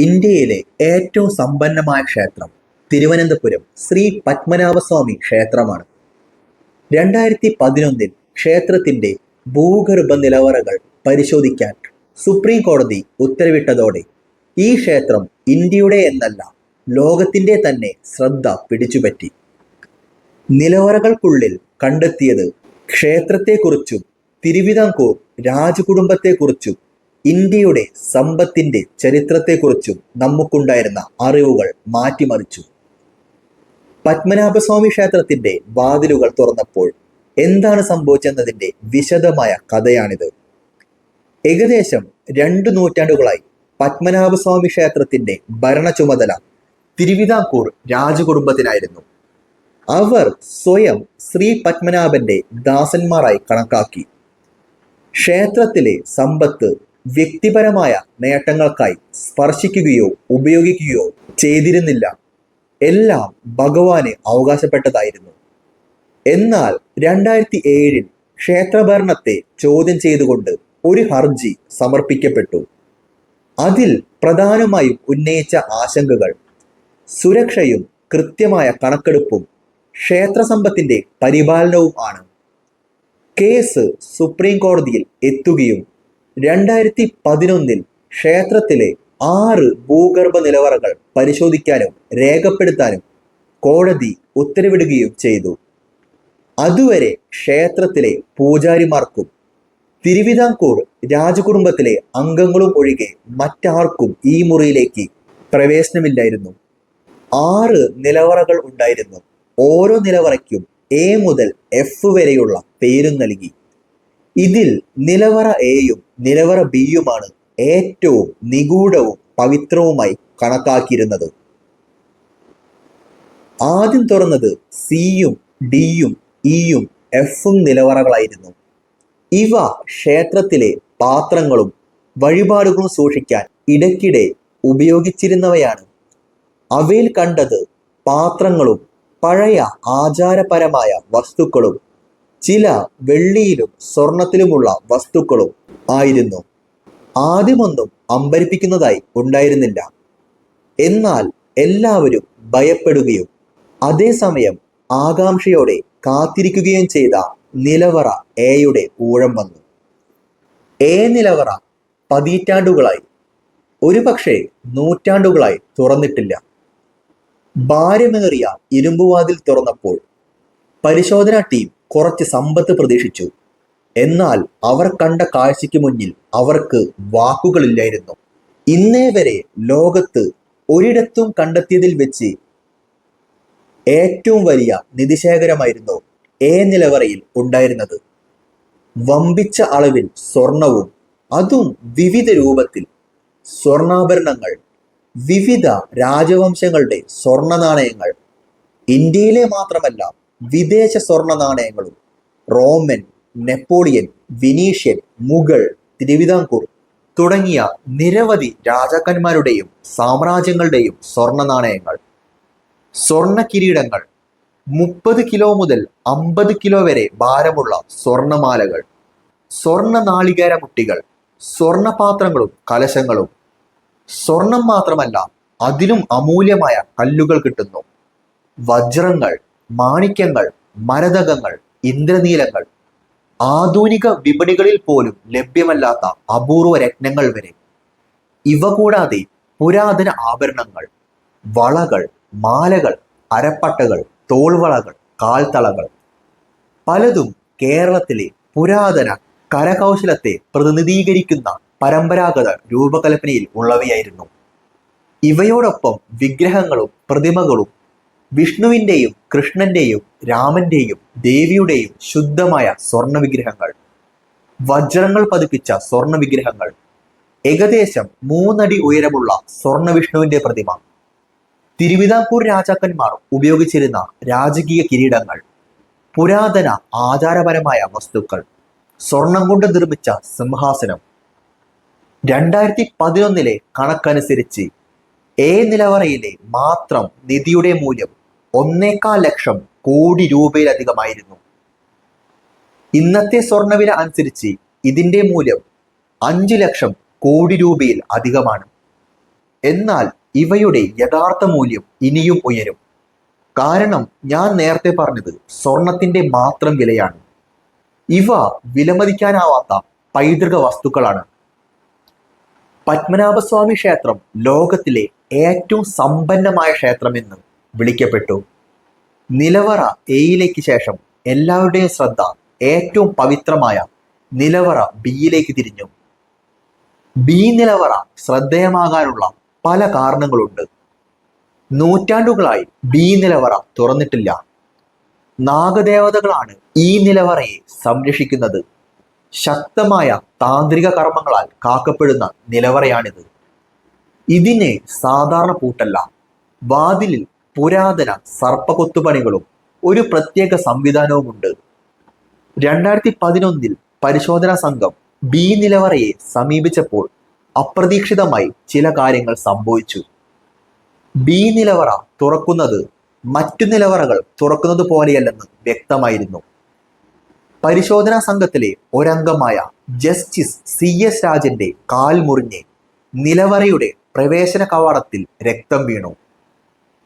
ഇന്ത്യയിലെ ഏറ്റവും സമ്പന്നമായ ക്ഷേത്രം തിരുവനന്തപുരം ശ്രീ പത്മനാഭസ്വാമി ക്ഷേത്രമാണ്. രണ്ടായിരത്തി പതിനൊന്നിൽ ക്ഷേത്രത്തിന്റെ ഭൂഗർഭ നിലവറകൾ പരിശോധിക്കാൻ സുപ്രീം കോടതി ഉത്തരവിട്ടതോടെ ഈ ക്ഷേത്രം ഇന്ത്യയുടെ എന്നല്ല ലോകത്തിന്റെ തന്നെ ശ്രദ്ധ പിടിച്ചുപറ്റി. നിലവറകൾക്കുള്ളിൽ കണ്ടെത്തിയത് ക്ഷേത്രത്തെക്കുറിച്ചും തിരുവിതാംകൂർ രാജകുടുംബത്തെക്കുറിച്ചും ഇന്ത്യയുടെ സമ്പത്തിന്റെ ചരിത്രത്തെക്കുറിച്ചും നമുക്കുണ്ടായിരുന്ന അറിവുകൾ മാറ്റിമറിച്ചു. പത്മനാഭസ്വാമി ക്ഷേത്രത്തിന്റെ വാതിലുകൾ തുറന്നപ്പോൾ എന്താണ് സംഭവിച്ചെന്നതിന്റെ വിശദമായ കഥയാണിത്. ഏകദേശം രണ്ടു നൂറ്റാണ്ടുകളായി പത്മനാഭസ്വാമി ക്ഷേത്രത്തിന്റെ ഭരണ ചുമതല തിരുവിതാംകൂർ രാജകുടുംബത്തിനായിരുന്നു. അവർ സ്വയം ശ്രീ പത്മനാഭന്റെ ദാസന്മാരായി കണക്കാക്കി. ക്ഷേത്രത്തിലെ സമ്പത്ത് വ്യക്തിപരമായ നേട്ടങ്ങൾക്കായി സ്പർശിക്കുകയോ ഉപയോഗിക്കുകയോ ചെയ്തിരുന്നില്ല. എല്ലാം ഭഗവാന് അവകാശപ്പെട്ടതായിരുന്നു. എന്നാൽ രണ്ടായിരത്തി ഏഴിൽ ക്ഷേത്രഭരണത്തെ ചോദ്യം ചെയ്തുകൊണ്ട് ഒരു ഹർജി സമർപ്പിക്കപ്പെട്ടു. അതിൽ പ്രധാനമായും ഉന്നയിച്ച ആശങ്കകൾ സുരക്ഷയും കൃത്യമായ കണക്കെടുപ്പും ക്ഷേത്രസമ്പത്തിന്റെ പരിപാലനവും ആണ്. കേസ് സുപ്രീം കോടതിയിൽ എത്തുകയും രണ്ടായിരത്തി പതിനൊന്നിൽ ക്ഷേത്രത്തിലെ ആറ് ഭൂഗർഭ നിലവറകൾ പരിശോധിക്കാനും രേഖപ്പെടുത്താനും കോടതി ഉത്തരവിടുകയും ചെയ്തു. അതുവരെ ക്ഷേത്രത്തിലെ പൂജാരിമാർക്കും തിരുവിതാംകൂർ രാജകുടുംബത്തിലെ അംഗങ്ങളും ഒഴികെ മറ്റാർക്കും ഈ മുറിയിലേക്ക് പ്രവേശനമില്ലായിരുന്നു. ആറ് നിലവറകൾ ഉണ്ടായിരുന്നു. ഓരോ നിലവറയ്ക്കും എ മുതൽ എഫ് വരെയുള്ള പേരും നൽകി. ഇതിൽ നിലവറ എയും നിലവറ ബിയുമാണ് ഏറ്റവും നിഗൂഢവും പവിത്രവുമായി കണക്കാക്കിയിരുന്നത്. ആദ്യം തുറന്നത് സിയും ഡിയും ഇയും എഫും നിലവറകളായിരുന്നു. ഇവ ക്ഷേത്രത്തിലെ പാത്രങ്ങളും വഴിപാടുകളും സൂക്ഷിക്കാൻ ഇടയ്ക്കിടെ ഉപയോഗിച്ചിരുന്നവയാണ്. അവയിൽ കണ്ടത് പാത്രങ്ങളും പഴയ ആചാരപരമായ വസ്തുക്കളും ചില വെള്ളിയിലും സ്വർണത്തിലുമുള്ള വസ്തുക്കളും ആയിരുന്നു. ആദ്യമൊന്നും അമ്പരിപ്പിക്കുന്നതായി ഉണ്ടായിരുന്നില്ല. എന്നാൽ എല്ലാവരും ഭയപ്പെടുകയും അതേസമയം ആകാംക്ഷയോടെ കാത്തിരിക്കുകയും ചെയ്ത നിലവറ എയുടെ ഊഴം വന്നു. എ നിലവറ പതിറ്റാണ്ടുകളായി ഒരുപക്ഷെ നൂറ്റാണ്ടുകളായി തുറന്നിട്ടില്ല. ഭാരമേറിയ ഇരുമ്പുവാതിൽ തുറന്നപ്പോൾ പരിശോധനാ ടീം കുറച്ച് സമ്പത്ത് പ്രതീക്ഷിച്ചു. എന്നാൽ അവർ കണ്ട കാഴ്ചയ്ക്ക് മുന്നിൽ അവർക്ക് വാക്കുകളില്ലായിരുന്നു. ഇന്നേ വരെ ലോകത്ത് ഒരിടത്തും കണ്ടെത്തിയതിൽ വെച്ച് ഏറ്റവും വലിയ നിധിശേഖരമായിരുന്നു ഏ നിലവറയിൽ ഉണ്ടായിരുന്നത്. വമ്പിച്ച അളവിൽ സ്വർണവും അതും വിവിധ രൂപത്തിൽ സ്വർണാഭരണങ്ങൾ വിവിധ രാജവംശങ്ങളുടെ സ്വർണ നാണയങ്ങൾ ഇന്ത്യയിലെ മാത്രമല്ല വിദേശ സ്വർണ നാണയങ്ങളും Roman Napoleon Venetian Mughal Thiruvithamkoor തുടങ്ങിയ നിരവധി രാജാക്കന്മാരുടെയും സാമ്രാജ്യങ്ങളുടെയും സ്വർണ നാണയങ്ങൾ സ്വർണ കിരീടങ്ങൾ മുപ്പത് കിലോ മുതൽ അമ്പത് കിലോ വരെ ഭാരമുള്ള സ്വർണമാലകൾ. സ്വർണ നാളികേര മുട്ടികൾ സ്വർണപാത്രങ്ങളും കലശങ്ങളും. സ്വർണം മാത്രമല്ല അതിലും അമൂല്യമായ കല്ലുകൾ കിട്ടുന്നു. വജ്രങ്ങൾ മാണിക്യങ്ങൾ മരതകങ്ങൾ ഇന്ദ്രനീലങ്ങൾ ആധുനിക വിപണികളിൽ പോലും ലഭ്യമല്ലാത്ത അപൂർവ രത്നങ്ങൾ വരെ. ഇവ കൂടാതെ പുരാതന ആഭരണങ്ങൾ വളകൾ മാലകൾ അരപ്പട്ടകൾ തോൾവളകൾ കാൽത്തളകൾ. പലതും കേരളത്തിലെ പുരാതന കരകൗശലത്തെ പ്രതിനിധീകരിക്കുന്ന പരമ്പരാഗത രൂപകൽപ്പനയിൽ ഉള്ളവയായിരുന്നു. ഇവയോടൊപ്പം വിഗ്രഹങ്ങളും പ്രതിമകളും വിഷ്ണുവിന്റെയും കൃഷ്ണന്റെയും രാമന്റെയും ദേവിയുടെയും ശുദ്ധമായ സ്വർണ വിഗ്രഹങ്ങൾ വജ്രങ്ങൾ പതിപ്പിച്ച സ്വർണ വിഗ്രഹങ്ങൾ ഏകദേശം മൂന്നടി ഉയരമുള്ള സ്വർണ വിഷ്ണുവിന്റെ പ്രതിമ. തിരുവിതാംകൂർ രാജാക്കന്മാർ ഉപയോഗിച്ചിരുന്ന രാജകീയ കിരീടങ്ങൾ. പുരാതന ആചാരപരമായ വസ്തുക്കൾ. സ്വർണം കൊണ്ട് നിർമ്മിച്ച സിംഹാസനം. രണ്ടായിരത്തി പതിനൊന്നിലെ കണക്കനുസരിച്ച് എ നിലവറയിലെ മാത്രം നിധിയുടെ മൂല്യം ഒന്നേക്കാൽ ലക്ഷം കോടി രൂപയിലധികമായിരുന്നു. ഇന്നത്തെ സ്വർണവില അനുസരിച്ച് ഇതിന്റെ മൂല്യം അഞ്ചു ലക്ഷം കോടി രൂപയിൽ അധികമാണ്. എന്നാൽ ഇവയുടെ യഥാർത്ഥ മൂല്യം ഇനിയും ഉയരും. കാരണം ഞാൻ നേരത്തെ പറഞ്ഞത് സ്വർണത്തിന്റെ മാത്രം വിലയാണ്. ഇവ വിലമതിക്കാനാവാത്ത പൈതൃക വസ്തുക്കളാണ്. പത്മനാഭസ്വാമി ക്ഷേത്രം ലോകത്തിലെ ഏറ്റവും സമ്പന്നമായ ക്ഷേത്രമെന്ന് വിളിക്കപ്പെട്ടു. നിലവറ എയിലേക്ക് ശേഷം എല്ലാവരുടെയും ശ്രദ്ധ ഏറ്റവും പവിത്രമായ നിലവറ ബിയിലേക്ക് തിരിഞ്ഞു. ബി നിലവറ ശ്രദ്ധേയമാകാനുള്ള പല കാരണങ്ങളുണ്ട്. നൂറ്റാണ്ടുകളായി ബി നിലവറ തുറന്നിട്ടില്ല. നാഗദേവതകളാണ് ഈ നിലവറയെ സംരക്ഷിക്കുന്നത്. ശക്തമായ താന്ത്രിക കർമ്മങ്ങളാൽ കാക്കപ്പെടുന്ന നിലവറയാണിത്. ഇതിനെ സാധാരണ പൂട്ടല്ല വാതിലിൽ പുരാതന സർപ്പകൊത്തുപണികളും ഒരു പ്രത്യേക സംവിധാനവുമുണ്ട്. രണ്ടായിരത്തി പതിനൊന്നിൽ പരിശോധനാ സംഘം ബി നിലവറയെ സമീപിച്ചപ്പോൾ അപ്രതീക്ഷിതമായി ചില കാര്യങ്ങൾ സംഭവിച്ചു. ബി നിലവറ തുറക്കുന്നത് മറ്റു നിലവറകൾ തുറക്കുന്നത് പോലെയല്ലെന്ന് വ്യക്തമായിരുന്നു. പരിശോധനാ സംഘത്തിലെ ഒരംഗമായ ജസ്റ്റിസ് സി എസ് രാജന്റെ കാൽ മുറിഞ്ഞ് നിലവറയുടെ പ്രവേശന കവാടത്തിൽ രക്തം വീണു.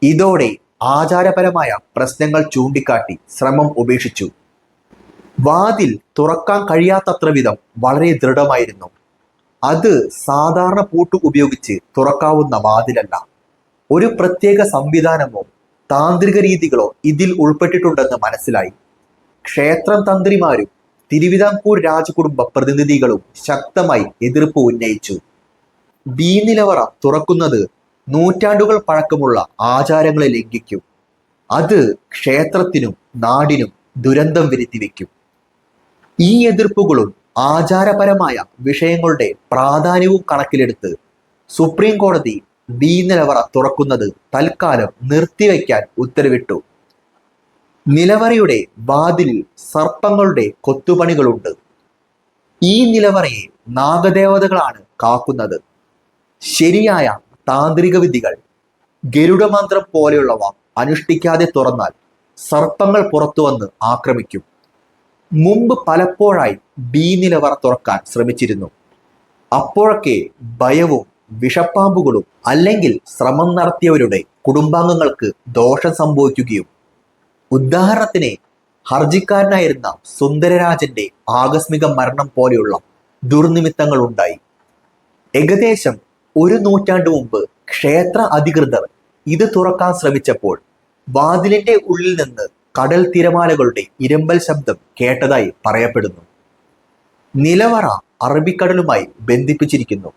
ഇതോടെ ആചാരപരമായ പ്രശ്നങ്ങൾ ചൂണ്ടിക്കാട്ടി ശ്രമം ഉപേക്ഷിച്ചു. വാതിൽ തുറക്കാൻ കഴിയാത്തത്ര വിധം വളരെ ദൃഢമായിരുന്നു. അത് സാധാരണ പൂട്ട് ഉപയോഗിച്ച് തുറക്കാവുന്ന വാതിലല്ല. ഒരു പ്രത്യേക സംവിധാനമോ താന്ത്രിക രീതികളോ ഇതിൽ ഉൾപ്പെട്ടിട്ടുണ്ടെന്ന് മനസ്സിലായി. ക്ഷേത്രം തന്ത്രിമാരും തിരുവിതാംകൂർ രാജകുടുംബ പ്രതിനിധികളും ശക്തമായി എതിർപ്പ് ഉന്നയിച്ചു. ബി നിലവറ തുറക്കുന്നത് നൂറ്റാണ്ടുകൾ പഴക്കമുള്ള ആചാരങ്ങളെ ലംഘിക്കും. അത് ക്ഷേത്രത്തിനും നാടിനും ദുരന്തം വരുത്തി വരുത്തിവെക്കും ഈ എതിർപ്പുകളും ആചാരപരമായ വിഷയങ്ങളുടെ പ്രാധാന്യവും കണക്കിലെടുത്ത് സുപ്രീം കോടതി ഡീ നിലവറ തുറക്കുന്നത് തൽക്കാലം നിർത്തിവെക്കാൻ ഉത്തരവിട്ടു. നിലവറയുടെ വാതിലിൽ സർപ്പങ്ങളുടെ കൊത്തുപണികളുണ്ട്. ഈ നിലവറയെ നാഗദേവതകളാണ് കാക്കുന്നത്. ശരിയായ താന്ത്രിക വിധികൾ ഗരുഡമന്ത്രം പോലെയുള്ളവ അനുഷ്ഠിക്കാതെ തുറന്നാൽ സർപ്പങ്ങൾ പുറത്തു വന്ന് ആക്രമിക്കും. മുമ്പ് പലപ്പോഴായി ബി നിലവറ തുറക്കാൻ ശ്രമിച്ചിരുന്നു. അപ്പോഴൊക്കെ ഭയവും വിഷപ്പാമ്പുകളും അല്ലെങ്കിൽ ശ്രമം നടത്തിയവരുടെ കുടുംബാംഗങ്ങൾക്ക് ദോഷം സംഭവിക്കുകയും ഉദാഹരണത്തിന് ഹർജിക്കാരനായിരുന്ന സുന്ദരരാജന്റെ ആകസ്മിക മരണം പോലെയുള്ള ദുർനിമിത്തങ്ങൾ ഉണ്ടായി ഏകദേശം ഒരു നൂറ്റാണ്ട് മുമ്പ് ക്ഷേത്ര അധികൃതർ ഇത് തുറക്കാൻ ശ്രമിച്ചപ്പോൾ വാതിലിന്റെ ഉള്ളിൽ നിന്ന് കടൽ തിരമാലകളുടെ ഇരമ്പൽ ശബ്ദം കേട്ടതായി പറയപ്പെടുന്നു. നിലവറ അറബിക്കടലുമായി ബന്ധിപ്പിച്ചിരിക്കുന്നു.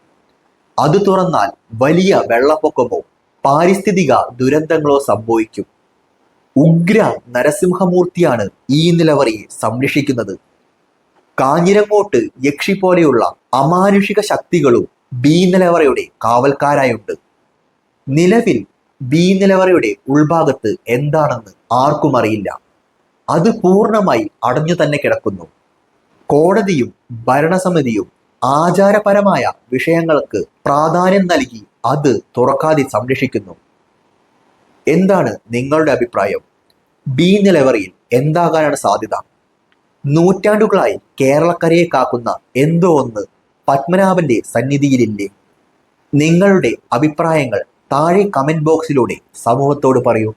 അത് തുറന്നാൽ വലിയ വെള്ളപ്പൊക്കമോ പാരിസ്ഥിതിക ദുരന്തങ്ങളോ സംഭവിക്കും. ഉഗ്ര നരസിംഹമൂർത്തിയാണ് ഈ നിലവറയെ സംരക്ഷിക്കുന്നത്. കാഞ്ഞിരങ്ങോട്ട് യക്ഷി പോലെയുള്ള അമാനുഷിക ശക്തികളും ബി നിലവറയുടെ കാവൽക്കാരായുണ്ട്. നിലവിൽ ബി നിലവറയുടെ ഉൾഭാഗത്ത് എന്താണെന്ന് ആർക്കും അറിയില്ല. അത് പൂർണമായി അടഞ്ഞു തന്നെ കിടക്കുന്നു. കോടതിയും ഭരണസമിതിയും ആചാരപരമായ വിഷയങ്ങൾക്ക് പ്രാധാന്യം നൽകി അത് തുറക്കാതെ സംരക്ഷിക്കുന്നു. എന്താണ് നിങ്ങളുടെ അഭിപ്രായം? ബി നിലവറയിൽ എന്താകാനാണ് സാധ്യത? നൂറ്റാണ്ടുകളായി കേരളക്കരയെ കാക്കുന്ന എന്തോ ഒന്ന് പത്മനാഭന്റെ സന്നിധിയിലില്ലേ? നിങ്ങളുടെ അഭിപ്രായങ്ങൾ താഴെ കമന്റ് ബോക്സിലൂടെ സമൂഹത്തോട് പറയൂ.